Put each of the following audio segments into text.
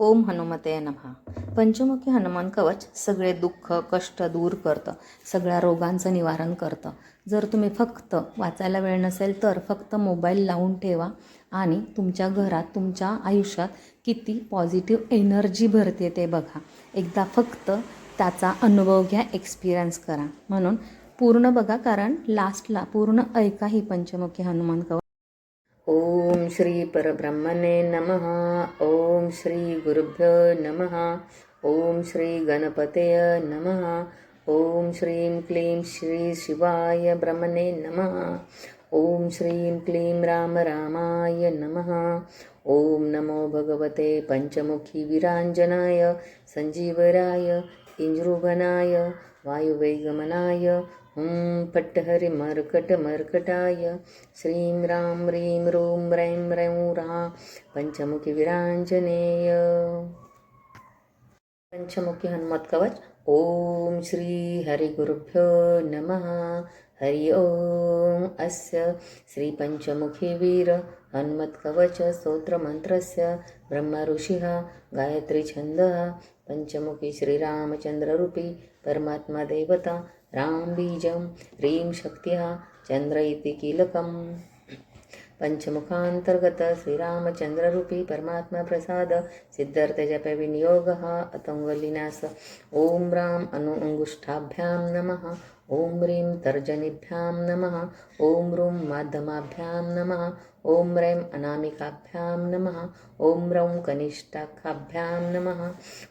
ओम हनुमते नमहा पंचमुखी हनुमान कवच सगळे दुःख कष्ट दूर करतं सगळ्या रोगांचं निवारण करतं. जर तुम्ही फक्त वाचायला वेळ नसेल तर फक्त मोबाईल लावून ठेवा आणि तुमच्या घरात तुमच्या आयुष्यात किती पॉझिटिव्ह एनर्जी भरते ते बघा. एकदा फक्त त्याचा अनुभव घ्या एक्सपिरियन्स करा. म्हणून पूर्ण बघा कारण लास्टला पूर्ण ऐका ही पंचमुखी हनुमान कवच. ॐ श्रीपरब्रह्मणे नमः। ॐ श्रीगुरुभ्यो नमः। ॐ श्रीगणपतय नमः। ॐ श्रीं क्लीं श्रीशिवाय ब्रह्मणे नमः। ॐ श्रीं क्लीं राम रामाय नमः। ॐ नमो भगवते पञ्चमुखीवीराञ्जनाय सञ्जीवराय इञ्ज्रुगणाय वायुवैगमनाय ॐ पट्टहरि श्रीं रां ह्रीं रूं रैं रौं रा पंचमुखी विरांजनेय पंचमुखी हनुमत कवच। श्री हरिगुरुभ्यो नमः। हरि ॐ अस्य। श्रीपञ्चमुखीवीर हनुमत्कवच स्तोत्रमन्त्रस्य ब्रह्मऋषिः गायत्रीछन्दः पञ्चमुखी श्रीरामचन्द्ररूपी परमात्मा देवता राम बीजं ह्रीं शक्तिः चन्द्र इति कीलकम्। पञ्चमुखान्तर्गत श्रीरामचन्द्ररूपी परमात्मप्रसाद सिद्धार्थजपविनियोगः अतङ्गलिनास ॐ राम अनु अङ्गुष्ठाभ्यां नमः। ॐ ह्रीं तर्जनीभ्यां नमः। ॐ रूं माध्यमाभ्यां नमः। ॐ रैं अनामिकाभ्यां नमः। ॐ रौं कनिष्ठाखाभ्यां नमः।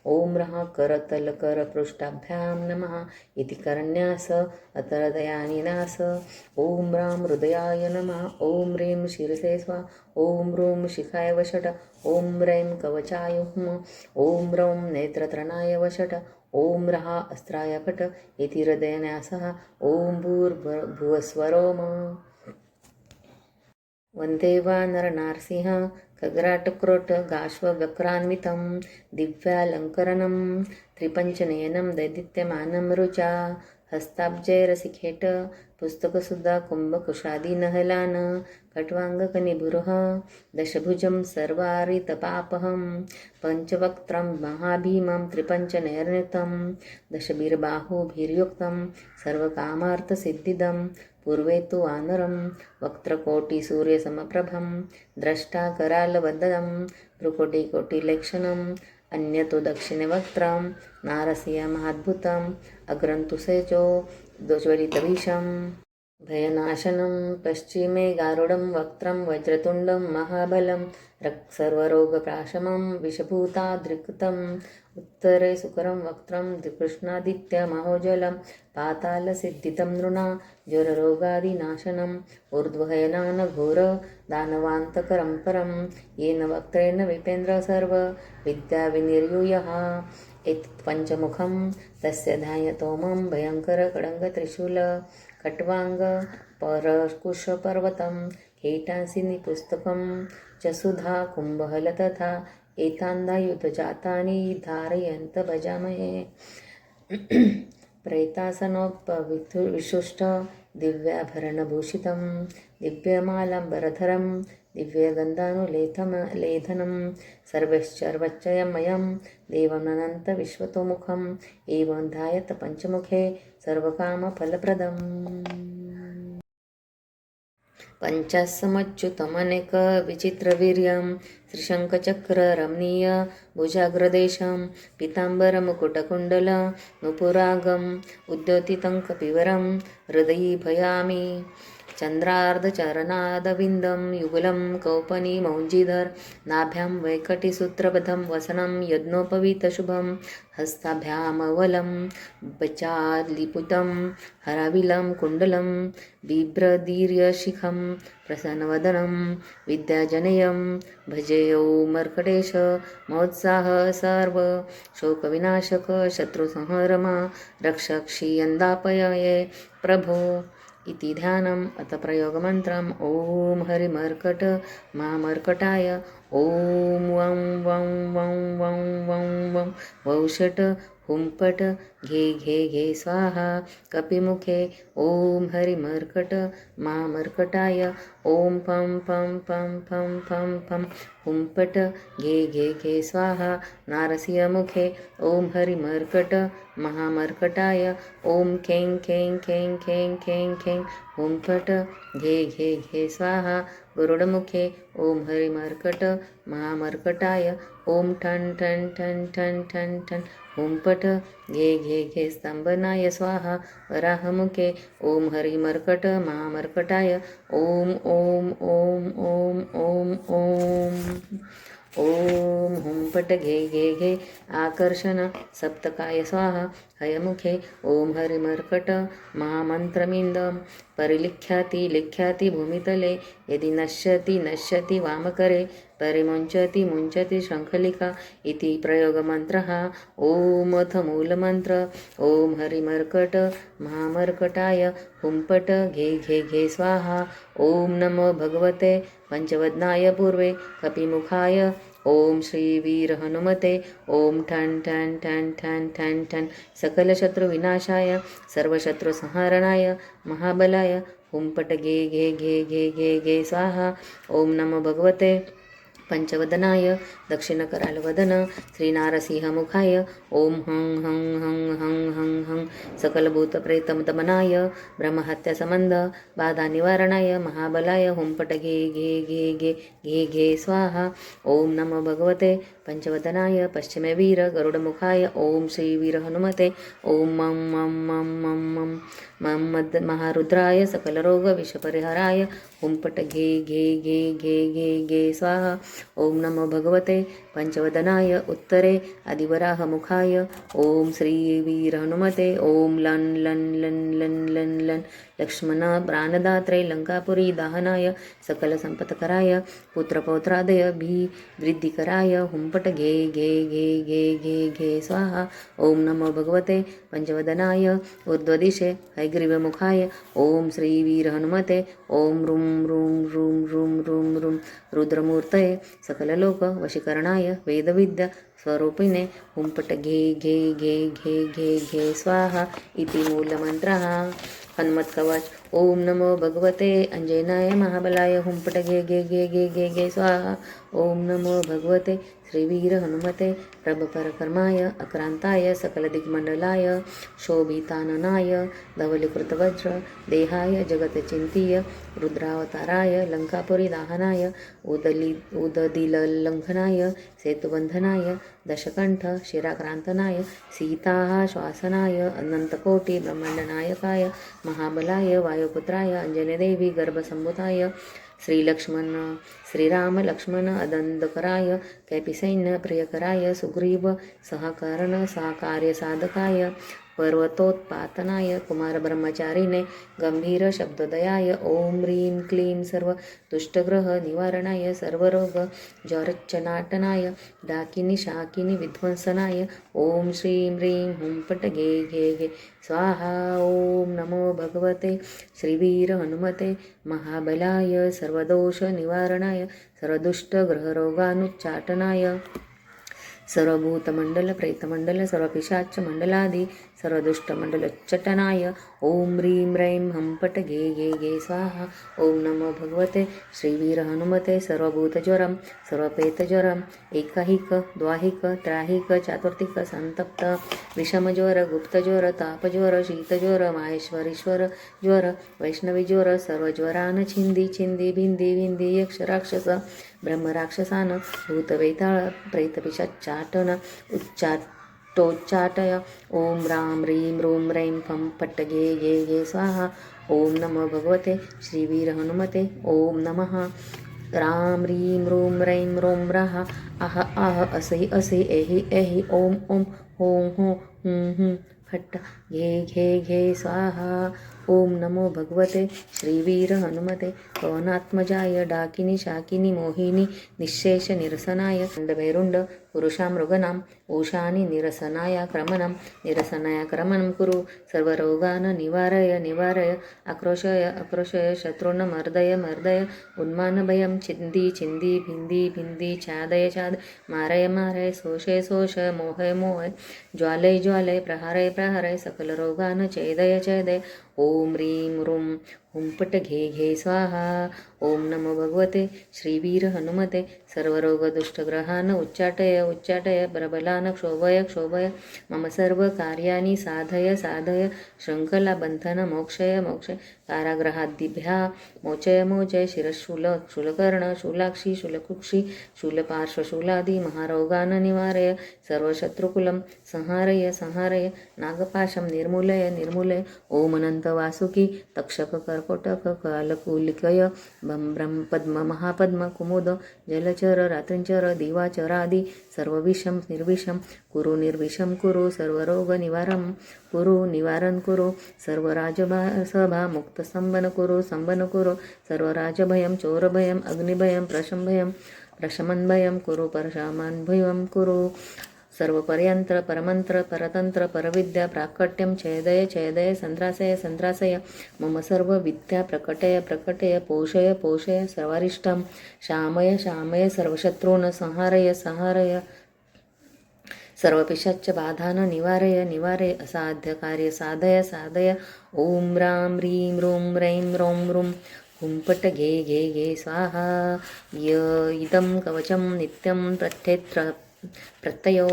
ॐ रः करतलकरपृष्ठाभ्यां नमः। इति करन्यास अतरदयानिनास ॐ रां हृदयाय नमः। ॐ ह्रीं शिरसे स्वा। ॐ ह्रूं शिखाय वषट। ॐ रैं कवचाय हुम। ॐ रौं नेत्रत्रणाय वषट। ॐ रः अस्त्राय फट इति हृदयन्यासः ॐ भूर भुवस्वरोम। वन्दे वा नरनारसिंह खगराटक्रोट दिव्यालङ्करणं त्रिपञ्चनयनं दैदित्यमानं रुचा હસ્તાબ્જય રસિકેટ પુસ્તક સુધા કુંભકુશાદી નહલાન કટ્વાંગકનિભુરઃ દશભુજમ સર્વારિતપાપહમ પંચવક્ત્રમ મહાભીમમ ત્રિપંચનૈર્ણિતમ सर्वकामार्थसिद्धिदं पूर्वे तु તો વાનરમ વક્ત્રકોટી સૂર્યસમપ્રભમ દ્રષ્ટાકરાલવદમ ભ્રુકોટિકોટિલક્ષણમ અન્ય તો દક્ષિણે વક્ત્રમ નારસિયમ અદ્ભુતમ અગ્રંતુ સેજો દોજ્વલિતવિષમ भयनाशनं पश्चिमे गारुडं वक्त्रं वज्रतुण्डं महाबलं रक् सर्वरोगप्राशमं विषभूतादृक्तम् उत्तरे सुकरं वक्त्रं कृष्णादित्यमहोज्वलं पातालसिद्धितं नृणा ज्वररोगादिनाशनम् ऊर्ध्वहयनानघोर दानवान्तकरं परं येन वक्त्रेण विपेन्द्र सर्व विद्याविनिर्यूयः एतत् पञ्चमुखं तस्य ध्यायतोमं भयङ्करकडङ्गत्रिशूल खट्वाङ्ग परकुशपर्वतं कीटांसिनि पुस्तकं च सुधा कुम्भहल तथा एतान्धायुतजातानि धारयन्त भजामहे। प्रेतासनोपविथु विशुष्ट दिव्याभरणभूषितं दिव्यमालाम्बरधरं दिव्यगन्धानुलेथम लेधनं सर्वश्चर्वच्चयमयं देवमनन्तविश्वतोमुखम् एवं ध्यायत पञ्चमुखे सर्वकामफलप्रदम्। पञ्चास्समच्युतमनेक विचित्रवीर्यं त्रिशङ्खचक्ररमणीय भुजाग्रदेशं पीताम्बरमुकुटकुण्डल नुपुरागम् हृदयी भयामि चन्द्रार्धचरणादविन्दं युगलं कौपनीमौञ्जीधर नाभ्यां वैकटिसूत्रबद्धं वसनं यज्ञोपवीतशुभं हस्ताभ्यामवलं बचालिपुतं हराविलं कुण्डलं बिभ्रदीर्यशिखं प्रसन्नवदनं विद्याजनयं भजेयौ मर्कटेश मोत्साह सर्व शोकविनाशक शत्रुसंहरमा रक्षक्षीयन्दापयये प्रभो। इति ध्यानम् अथ प्रयोगमन्त्रम् ॐ हरिमर्कट मामर्कटाय ॐ वं वं वं वं वं वं वौषट् हुंपट घे घे घे स्वाहा। कपिमुखे ॐ हरिमर्कट मा मर्कटाय। ओम पं पं पं पं पं पं हुंपट घे घे घे स्वाहा। नारसिंहमुखे ओम हरिमर्कट महामर्कटाय ओम खें खें खें खें खें खें। हुंपट घे घे घे स्वाहा। गरुडमुखे ओम हरिमर्कट महामर्कटाय ओम ठन ठन ठन ठन ठन ठन। ठण पठ घे घे घे स्तंभनाय स्वाहा वराहमुखे ॐ हरिमर्कट महामर्कटाय ॐ ॐ ॐ ॐ ॐ ॐ ॐ हुंपट घे घे घे आकर्षण सप्तकाय स्वाहा हयमुखे ॐ हरिमर्कट महामन्त्रमिन्दं। परिलिख्याति लिख्याति भूमितले यदि नश्यति नश्यति वामकरे परिमुञ्चति मुञ्चति शङ्खलिका इति प्रयोगमन्त्रः। ॐ अथ मूलमन्त्र ॐ हरिमर्कट महामर्कटाय हुम्पट घे घे घे स्वाहा। ॐ नमो भगवते पञ्चवदनाय पूर्वे कपिमुखाय। ॐ श्रीवीर हनुमते ॐ ठन् ठन् ठन् ठन् ठन् ठन्। सकलशत्रुविनाशाय। सर्वशत्रुसंहारणाय। महाबलाय। हुंपट घे घे घे घे घे घे स्वाहा। ओम नमो भगवते। पंचवदनाय दक्षिणकरालवदन श्रीनारसिंहमुखाय ॐ हं हं हं हं हं हं सकलभूतप्रेतमदमनाय ब्रह्महत्यासंबंध बाधानिवारणाय महाबलाय हुंपट घे घे घे घे घे घे स्वाहा ॐ नमो भगवते पञ्चवदनाय पश्चिमे वीर गरुडमुखाय ॐ श्रीवीर हनुमते ॐ मं मं मं मं मं मं मद् महारुद्राय सकलरोगविषपरिहराय हुंपट घे घे घे घे घे घे स्वाहा ॐ नमो भगवते पंचवदनाय उत्तरे आदिवराहमुखाय ॐ श्रीवीरहनुमते ॐ लन् लन् लन् लन् लन् लन् लक्ष्मण प्राणदात्रे लङ्कापुरी दाहनाय सकलसम्पत्कराय पुत्रपौत्रादय भी वृद्धिकराय हुम्पट घे घे घे घे घे घे स्वाहा। ॐ नमो भगवते पंचवदनाय ऊर्ध्वदिशे हैग्रीवमुखाय। ॐ श्रीवीरहनुमते ॐ रुं रुं रुं रुं रुं रुं रुद्रमूर्तये सकललोक करणाय वेदविद्या स्वरूपिणे हुंपट घे घे घे घे घे घे स्वाहा इति मूलमन्त्रः हनुमत्कवच ॐ नमो भगवते अञ्जनाय महाबलाय हुंपट घे घे घे घे घे घे स्वाहा ॐ नमो भगवते श्रीवीर हनुमते प्रभपरकर्माय अक्रान्ताय सकलदिग्मण्डलाय शोभिताननाय धवलीकृतवज्र देहाय जगतचिंतीय रुद्रावताराय लङ्कापुरी दाहनाय उदलि उददिललङ्घनाय सेतुबन्धनाय दशकण्ठ शिराक्रान्तनाय सीताः श्वासनाय अनन्तकोटि ब्रह्माण्डनायकाय महाबलाय वायुपुत्राय अंजनेदेवी गर्भसम्भूताय श्रीलक्ष्मण श्रीराम लक्ष्मण अदंदकराय कॅपिसैन्य प्रियकराय सुग्रीव सहकर्ण सहकार्यसाधकाय पर्वतोत्पातनाय कुमारब्रह्मचारिणे गंभीर शब्ददयाय ॐ ह्रीं क्लीं सर्व दुष्टग्रह निवारणाय सर्वरोग ज्वरच्चनाटनाय डाकिनी शाकिनी विध्वंसनाय। ॐ श्रीं ह्रीं हुंपट गे घे घे स्वाहा ॐ नमो भगवते। श्रीवीर हनुमते। महाबलाय सर्वदोष निवारणाय सर्वदुष्टग्रहरोगानुच्चाटनाय। सर्वभूतमण्डल प्रेतमण्डल सर्वपिशाच मण्डलादि सर्वदुष्टमण्डलोच्चटनाय ॐ ह्रीं ह्रैं हंपट गे गे गे स्वाहा। ॐ नमो भगवते। श्रीवीर हनुमते सर्वभूतज्वरं सर्वपेतज्वरम् एकहिक द्वाहिक त्राहिक चातुर्थिक सन्तप्त विषमज्वर गुप्तज्वर तापज्वर शीतज्वर माहेश्वरीश्वर ज्वर वैष्णवीज्वर सर्वज्वरान् छिन्दी छिन्दी भिंदी भिंदी यक्ष राक्षस भूतवेताळ भूतवेताळ उच्चाटन उच्चाटोच्चाटय ॐ रां ह्रीं रूं रैं फं फट्ट गे घे गे स्वाहा। ॐ नमो भगवते श्रीवीर हनुमते ॐ नमः। राम ह्रीं रूं रैं रों रः अह आह असि असि एहि एहि ॐ ॐ हों हों हुं हुं फट्ट घे घे घे स्वाहा। ओम नमो भगवते श्रीवीर हनुमते पवनात्मजाय डाकिनी शाकिनी मोहिनी निःशेष निरसनाय పురుషామృగణం ఓషాని నిరసనాయ క్రమణం నిరసనాయ క్రమణం కురు సర్వరోగాన నివారయ నివారయ అక్రోశయ అక్రోశయ శత్రుణ మర్దయ మర్దయ ఉన్మాన భయం చింది చింది భింది భింది ఛాదయ ఛాద మారయ మారయ శోషయ శోష మోహయ మోహయ జ్వాలయ జ్వాలయ ప్రహారయ ప్రహారయ సకల రోగాన చేదయ చేదయ ఓం హ్రీం రుం ह्रूं हुंपट घे घे स्वाहा. ओम नमो भगवते. श्रीवीर हनुमते. सर्वरोगदुष्टग्रहान उच्चाटय उच्चाटय. प्रबलान् क्षोभय क्षोभय. मम सर्व कार्याणि साधय साधय. शृङ्खलाबन्धन मोक्षय मोक्षय. कारागृहाद्दिभ्या मोचय मोचय शिरशूल शूलकर्ण शूलाक्षी शूलकुक्षी शूलपार्श्वशूलादि महारोगान निवारय सर्वशत्रुकुलं संहारय संहारय नागपाशं निर्मूलय निर्मूलय ओम अनंत वासुकी तक्षक कर्कोटक कालकुलिकय बं ब्रह्म पद्म महापद्म कुमुद जलचर रात्रिंचर दिवाचरादि सर्वविषं निर्विषं कुरु निर्विषं कुरु सर्वरोग निवारं कुरु निवारण कुरु सर्वराजभा सभा मुक्तस्तंभन कुरु स्तंभन कुरु सर्वराजभयं चोरभयम् अग्निभयं प्रशंभयं प्रशमन्भयं कुरु परशामान्भयं कुरु सर्वपर्यंत्र परमंत्र परतंत्र परविद्या प्राकट्यं छेदय छेदय संत्रासय संत्रासय मम सर्व विद्या प्रकटय प्रकटय पोषय पोषय सर्वारिष्टं शामय शामय सर्वशत्रून् संहारय संहारय सर्वपिशाच्च बाधान निवारय निवारय असाध्य कार्य साधय साधय ॐ रां ह्रीं रों रैं रों रुं हुंपट घे घे घे स्वाहा। य इदं कवचं नित्यं प्रत्येत्र प्रत्ययो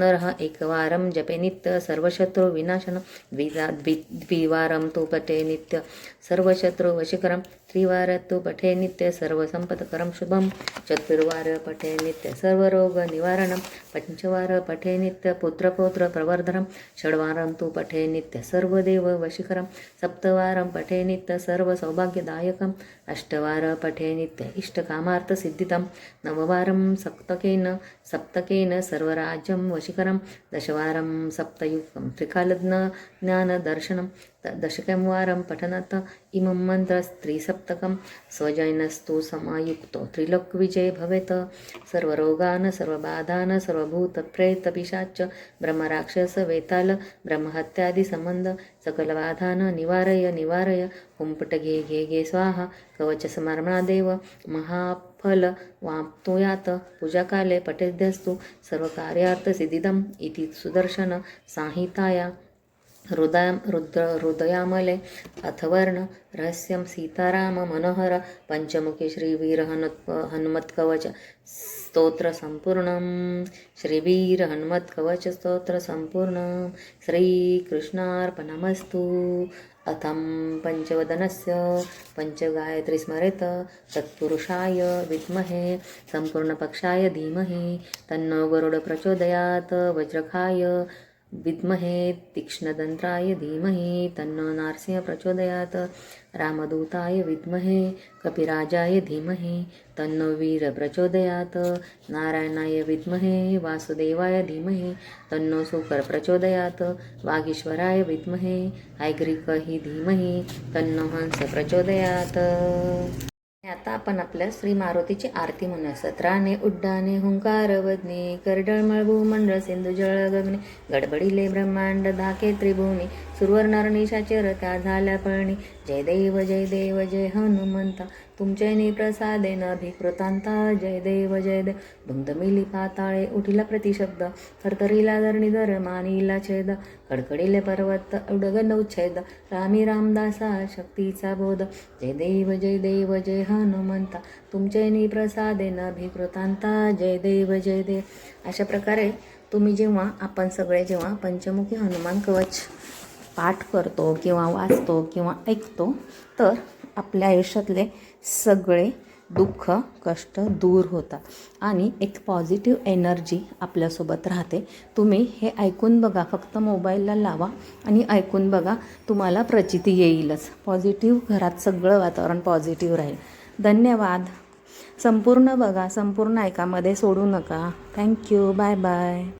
नरः एकवारं जपे नित्य सर्वशत्रुविनाशनं द्विदा द्वि द्विवारं तु पटे नित्य सर्वशत्रुवशीकरं त्रिवार तु पठे नित्य सर्वसम्पत्करं शुभं। चतुर्वार पठे नित्य सर्वरोगनिवारणं पञ्चवार पठे नित्य पुत्रपौत्रप्रवर्धनं षड्वारं तु पठे नित्य सर्वदेववशीकरं सप्तवारं पठे नित्य सर्वसौभाग्यदायकम् अष्टवार पठे नित्य इष्टकामार्थसिद्धितं नववारं सप्तकेन सप्तकेन सर्वराज्यं वशीकरं दशवारं सप्तयुक्तं त्रिकालज्ञ ज्ञानदर्शनं। त दशकं वारं पठनात् इमं मन्त्रस्त्रिसप्तकं स्वजैनस्तु समायुक्तो। त्रिलोकविजय भवेत्। सर्वरोगान् सर्वबाधान् ब्रह्मराक्षस वेताल ब्रह्महत्यादिसम्बन्ध सकलबाधान् निवारय निवारय हुम्पटघे घे घे स्वाहा स्वाहा कवचसमर्मणादेव महाफल वाप्तुयात्। पूजाकाले पठेद्यस्तु सर्वकार्यार्थसिद्धिदम् इति सुदर्शन संहिताया। हृदय रुद्र हृदयामले अथवर्ण रहस्यं सीताराम मनोहर पंचमुखी श्रीवीर हनुत् हनुमत्कवच स्तोत्र श्रीवीर हनुमत्कवच स्तोत्र श्रीकृष्णार्पणमस्तु अथं पञ्चवदनस्य पञ्चगायत्री स्मरेत। तत्पुरुषाय विद्महे सम्पूर्णपक्षाय धीमहि। तन्नो गरुड वज्रखाय विद्महे तीक्ष्णदन्त्राय धीमहि तन्नो नारसिंह प्रचोदयात्। रामदूताय विद्महे कपिराजाय धीमहि तन्नो वीर प्रचोदयात्। नारायणाय विद्महे वासुदेवाय धीमहि तन्नो सुकर प्रचोदयात्। वागीश्वराय विद्महे ऐग्रिकहि धीमहि तन्नो हंस प्रचोदयात्। आता आपण आपल्या श्री मारुतीची आरती म्हणूया. सत्राने उड्डाणे हुंकार वदने करडळमळ भूमंडळ सिंधू जळ गगने गडबडीले ब्रह्मांड धाके त्रिभुवनी सुरवर रता त्या झाल्या जय देव जय देव जय हनुमंता. तुमचे नि प्रसादे नभिकृतांता जय देव जय देव. धुमधमिली पाताळे उठिला प्रतिशब्द. थरथरिला धरणी धर मानिला छेद. कडकडीले पर्वत उडगन उच्छेद. रामी रामदासा शक्तीचा बोध. जय देव जय देव जय हनुमंता. तुमचे नि प्रसादे नभिकृतांता जय देव जय देव. अशा प्रकारे तुम्ही जेव्हा आपण सगळे जेव्हा पंचमुखी हनुमान कवच पाठ करतो किंवा वाचतो किंवा ऐकतो तर आपल्या आयुष्यातले सगळे दुःख कष्ट दूर होतात. आणि एक पॉझिटिव्ह एनर्जी आपल्यासोबत राहते. तुम्ही हे ऐकून बघा फक्त मोबाईलला लावा आणि ऐकून बघा तुम्हाला प्रचिती येईलच. पॉझिटिव्ह घरात सगळं वातावरण पॉझिटिव्ह राहील. धन्यवाद. संपूर्ण बघा संपूर्ण ऐकामध्ये सोडू नका. Thank you bye bye